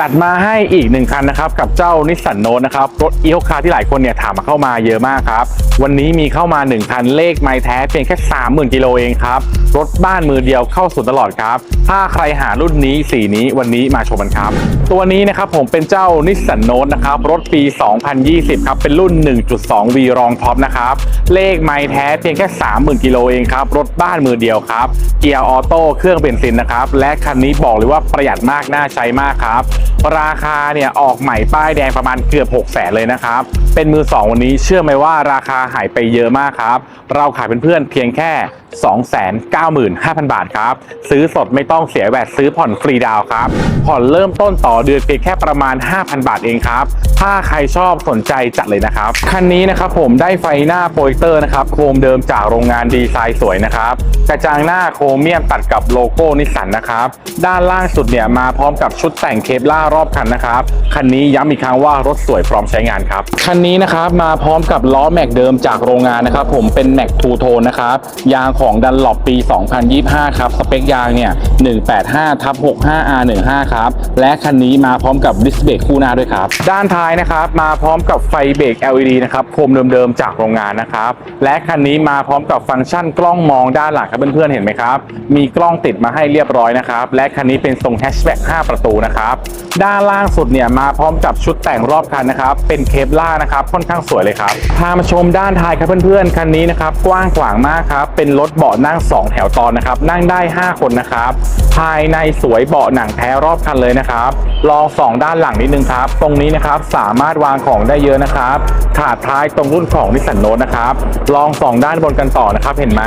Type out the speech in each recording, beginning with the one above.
จัดมาให้อีกหนึ่งคันนะครับกับเจ้านิสสันโนนะครับรถอีโคคาที่หลายคนเนี่ยถามมาเข้ามาเยอะมากครับ วันนี้มีเข้ามา 1 คันเลขไม่แท้เพียงแค่ 30,000กิโลเองครับ รถบ้านมือเดียวเข้าสู่ตลอดครับ ถ้าใครหารุ่นนี้สีนี้วันนี้มาชมกันครับ ตัวนี้นะครับผมเป็นเจ้านิสสันโนนะครับรถปี 2020 ครับ เป็นรุ่น 1.2V รองท็อปนะครับเลขไม่แท้เพียงแค่ 30,000กิโลเองครับรถบ้านมือเดียวครับเกียร์ออโต้เครื่องเบนซินนะครับและคันนี้บอกเลยว่าประหยัดมากน่าใช้มากครับราคาเนี่ยออกใหม่ป้ายแดงประมาณเกือบ6 0แสนเลยนะครับ เป็นมือ 2 วันนี้เชื่อไหมว่าราคาหายไปเยอะมากครับ เราขายเป็นเพื่อนเพียงแค่ 295,000 บาทครับ ซื้อสดไม่ต้องเสียแวดซื้อผ่อนฟรีดาวครับ ผ่อนเริ่มต้นต่อเดือนเพียงแค่ประมาณ 5,000 บาทเองครับ ถ้าใครชอบสนใจจัดเลยนะครับ คันนี้นะครับผมได้ไฟหน้าโปรเจคเตอร์นะครับโครมเดิมจากโรงงานดีไซน์สวยนะครับกระจังหน้าโครเมียมตัดกับโลโก้นิสสันนะครับด้านล่างสุดเนี่ยมาพร้อมกับชุดแต่งเคปล่ารอบคันนะครับ คันนี้ย้ำอีกครั้งว่ารถสวยพร้อมใช้งานครับ คันนี้นะครับมาพร้อมกับล้อแม็กเดิมจากโรงงานนะครับ ผมเป็นแม็กทูโทนนะครับ ยางของดันหลบปี 2025 ครับ สเปคยางเนี่ย 185ทับ 65R15 ครับ และคันนี้มาพร้อมกับดิสเบรกคู่หน้าด้วยครับ ด้านท้ายนะครับมาพร้อมกับไฟเบรก LED นะครับโคมเดิมๆจากโรงงานนะครับ และคันนี้มาพร้อมกับฟังก์ชันกล้องมองด้านหลังครับเพื่อนๆเห็นไหมครับ มีกล้องติดมาให้เรียบร้อยนะครับ และคันนี้เป็นทรงแฮชแบ็ก5ประตูนะครับด้านล่างสุดเนี่ยมาพร้อมกับชุดแต่งรอบคันนะครับ เป็นเคปล่านะครับค่อนข้างสวยเลยครับพามาชมด้านท้ายครับเพื่อนๆคันนี้นะครับกว้างขวางมากครับเป็นรถเบาะนั่ง 2 แถวตอนนะครับ นั่งได้ 5 คนนะครับ ภายในสวยเบาะหนังแท้รอบคันเลยนะครับลองสองด้านหลังนิดนึงครับ ตรงนี้นะครับสามารถวางของได้เยอะนะครับถาดท้ายตรงรุ่นของนิสสันโนตนะครับ ลองสองด้านบนกันต่อนะครับ เห็นไหม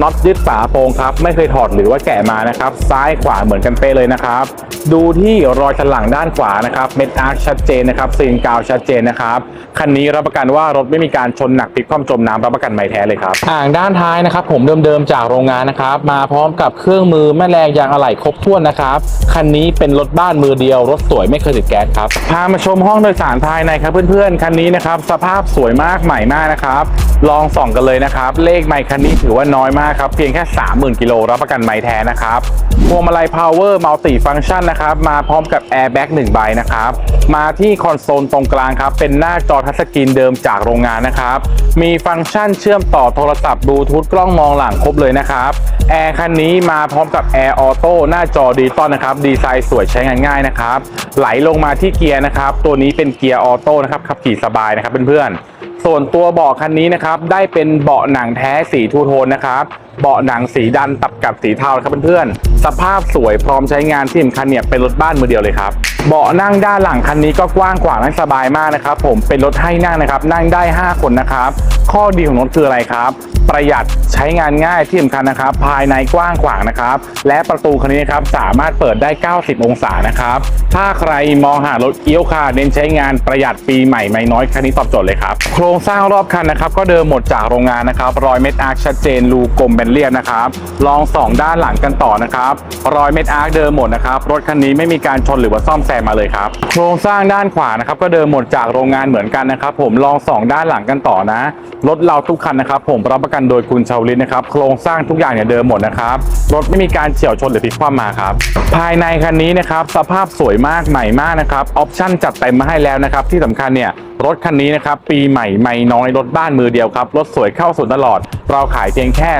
น็อตยึดฝาโปรงครับไม่เคยถอดหรือว่าแกะมานะครับ ซ้ายขวาเหมือนกันเป๊ะเลยนะครับ ดูที่รอยฉลังด้านขวานะครับเม็ดอาร์คชัดเจนนะครับซีนกาวชัดเจนนะครับคันนี้รับประกันว่ารถไม่มีการชนหนักพลิกคว่ำจมน้ำรับประกันไม่แท้เลยครับอ่างด้านท้ายนะครับ ผมเดิมๆจากโรงงานนะครับมาพร้อมกับเครื่องมือแม่แรงยางอะไหล่ครบถ้วนนะครับคันนี้เป็นรถบ้านมือเดียวรถสวยไม่เคยติดแก๊สครับพามาชมห้องโดยสารภายในครับเพื่อนๆคันนี้นะครับสภาพสวยมากใหม่มากนะครับลองส่องกันเลยนะครับ เลขไมค์คันนี้ถือว่าน้อยมากครับ เพียงแค่ 30,000 กิโลรับประกันไมค์แท้นะครับพวงมาลัย power multi function นะครับ มาพร้อมกับ airbag 1 ใบนะครับ มาที่คอนโซลตรงกลางครับ เป็นหน้าจอทัชสกรีนเดิมจากโรงงานนะครับ มีฟังก์ชันเชื่อมต่อโทรศัพท์บลูทูธกล้องมองหลังครบเลยนะครับแอร์คันนี้มาพร้อมกับแอร์ออโต้หน้าจอดิจิตอลนะครับ ดีไซน์สวยใช้งานง่ายนะครับ ไหลลงมาที่เกียร์นะครับ ตัวนี้เป็นเกียร์ออโต้นะครับขับขี่สบายนะครับเพื่อนๆ ส่วนตัวเบาะคันนี้นะครับได้เป็นเบาะหนังแท้สีทูโทนนะครับเบาะหนังสีดันตับกับสีเทาครับเพื่อนๆสภาพสวยพร้อมใช้งานที่สำคัญเนี่ยเป็นรถบ้านมือเดียวเลยครับ เบาะนั่งด้านหลังคันนี้ก็กว้างขวางและสบายมากนะครับ ผมเป็นรถให้นั่งนะครับ นั่งได้ 5 คนนะครับ ข้อดีของรถคืออะไรครับ ประหยัดใช้งานง่ายที่สำคัญนะครับ ภายในกว้างขวางนะครับ และประตูคันนี้นะครับสามารถเปิดได้ 90 องศานะครับ ถ้าใครมองหารถเอี้ยวคาร์เน้นใช้งานประหยัดปีใหม่ไม่น้อยคันนี้ตอบโจทย์เลยครับ โครงสร้างรอบคันนะครับ ก็เดิมหมดจากโรงงานนะครับ รอยเม็ดอาร์คชัดเจนรูกลมเป็นเรียบนะครับลองสองด้านหลังกันต่อนะครับรอยเม็ดอาร์คเดิมหมดนะครับรถคันนี้ไม่มีการชนหรือว่าซ่อมแซมมาเลยครับ โครงสร้างด้านขวานะครับก็เดิมหมดจากโรงงานเหมือนกันนะครับ ผมลองสองด้านหลังกันต่อนะรถเราทุกคันนะครับ ผมรับประกันโดยคุณชาวลิตนะครับโครงสร้างทุกอย่างเนี่ยเดิมหมดนะครับรถไม่มีการเฉี่ยวชนหรือพลิกคว่ำมาครับภายในคันนี้นะครับสภาพสวยมากใหม่มากนะครับออปชั่นจัดเต็มมาให้แล้วนะครับที่สำคัญเนี่ย รถคันนี้นะครับ ปีใหม่ไม่น้อยรถบ้านมือเดียวครับ รถสวยเข้าศูนย์ตลอด เราขายเพียงแค่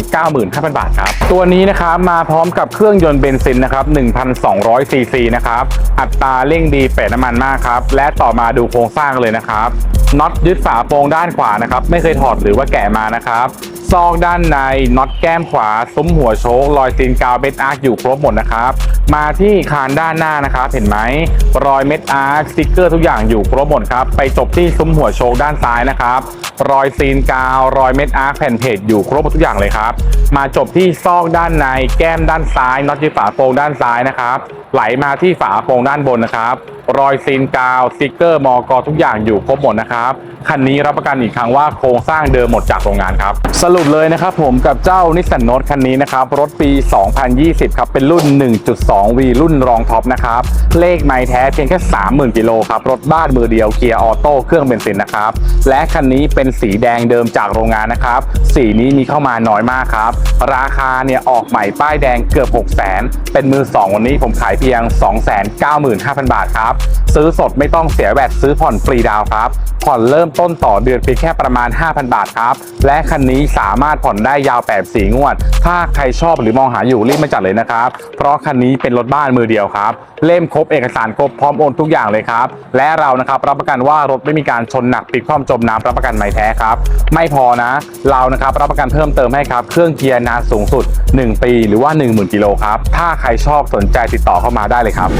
295,000 บาทครับ ตัวนี้นะครับมาพร้อมกับเครื่องยนต์เบนซินนะครับ 1,200 ซีซีนะครับ อัตราเร่งดีเปรตน้ำมันมากครับ และต่อมาดูโครงสร้างเลยนะครับน็อตยึดฝาโปรงด้านขวานะครับ ไม่เคยถอดหรือว่าแกะมานะครับซอกด้านในน็อตแก้มขวาซุ้มหัวโชครอยซีนกาวเม็ดอาร์อยู่ครบหมดนะครับ มาที่คานด้านหน้านะครับเห็นไหมรอยเม็ดอาร์คสติกเกอร์ทุกอย่างอยู่ครบหมดครับไปจบที่ซุ้มหัวโชคด้านซ้ายนะครับรอยซีนกาว รอยเม็ดอาร์คแผ่นเพจอยู่ครบหมดทุกอย่างเลยครับมาจบที่ซอกด้านในแก้มด้านซ้ายน็อตที่ฝาโปรงด้านซ้ายนะครับไหลมาที่ฝาโปรงด้านบนนะครับรอยซีนกาวสติกเกอร์มอกทุกอย่างอยู่ครบหมดนะครับคันนี้รับประกันอีกครั้งว่าโครงสร้างเดิมหมดจากโรงงานครับ สรุปเลยนะครับผมกับเจ้านิสสันโนตคันนี้นะครับรถปี 2020 ครับเป็นรุ่น 1.2 2V รุ่นรองท็อปนะครับ เลขไม้แท้เพียงแค่ 30,000กิโลครับ รถบ้านมือเดียวเกียร์ออโต้เครื่องเบนซินนะครับ และคันนี้เป็นสีแดงเดิมจากโรงงานนะครับ สีนี้มีเข้ามาน้อยมากครับ ราคาเนี่ยออกใหม่ป้ายแดงเกือบ6 0 0 0 0 0 เป็นมือ 2 วันนี้ผมขายเพียง 295,000 บาทครับ ซื้อสดไม่ต้องเสียแวดซื้อผ่อนฟรีดาวครับ ผ่อนเริ่มต้นต่อเดือนเพียงแค่ประมาณ 5,000 บาทครับ และคันนี้สามารถผ่อนได้ยาว8สีงวด ถ้าใครชอบหรือมองหาอยู่รีบมาจัดเลยนะครับ เพราะคันนี้เป็นรถบ้านมือเดียวครับ เล่มครบเอกสารครบพร้อมโอนทุกอย่างเลยครับ และเรานะครับรับประกันว่ารถไม่มีการชนหนักปิดคว่ำจมน้ำรับประกันไม่แท้ครับ ไม่พอนะ เรานะครับรับประกันเพิ่มเติมให้ครับ เครื่องเกียร์นานสูงสุด 1 ปี หรือว่า 10,000กิโลครับ ถ้าใครชอบสนใจติดต่อเข้ามาได้เลยครับ